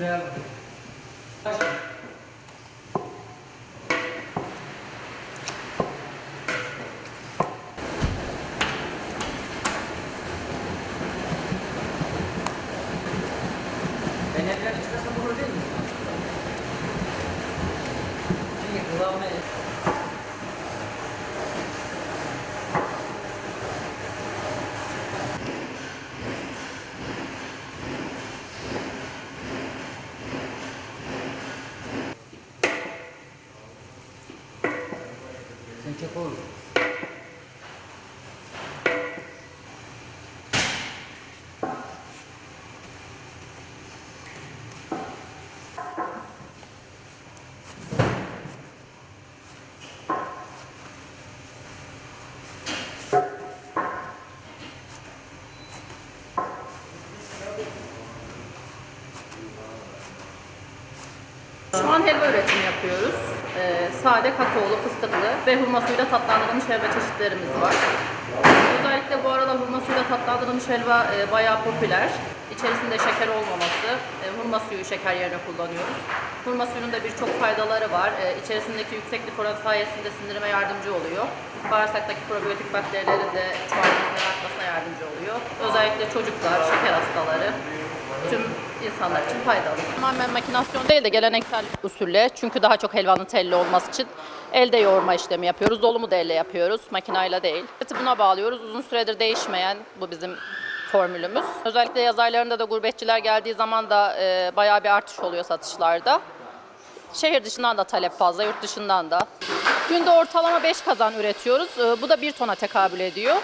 Başla. Benekler içmesi bulur değil mi? İyi, kıvamı Sen çek oğlum. Şu an helva üretimi yapıyoruz. Ee, sade kakaolu, fıstıklı ve hurma suyuyla tatlandırılmış helva çeşitlerimiz var. Özellikle bu arada hurma suyuyla tatlandırılmış helva e, bayağı popüler. İçerisinde şeker olmaması, e, hurma suyu şeker yerine kullanıyoruz. Hurma suyunun da birçok faydaları var. E, içerisindeki yüksek lif oranı sayesinde sindirime yardımcı oluyor. Bağırsaktaki probiyotik bakterilerin de çoğalmasına yardımcı oluyor. Özellikle çocuklar, şeker hastaları, insanlar için faydalı. Tamamen makinasyon değil de geleneksel usulle çünkü daha çok helvanın telli olması için elde yoğurma işlemi yapıyoruz. Dolumu da elle yapıyoruz, makinayla değil. Buna bağlıyoruz. Uzun süredir değişmeyen bu bizim formülümüz. Özellikle yaz aylarında da gurbetçiler geldiği zaman da e, bayağı bir artış oluyor satışlarda. Şehir dışından da talep fazla, yurt dışından da. Günde ortalama 5 kazan üretiyoruz. E, bu da 1 tona tekabül ediyor.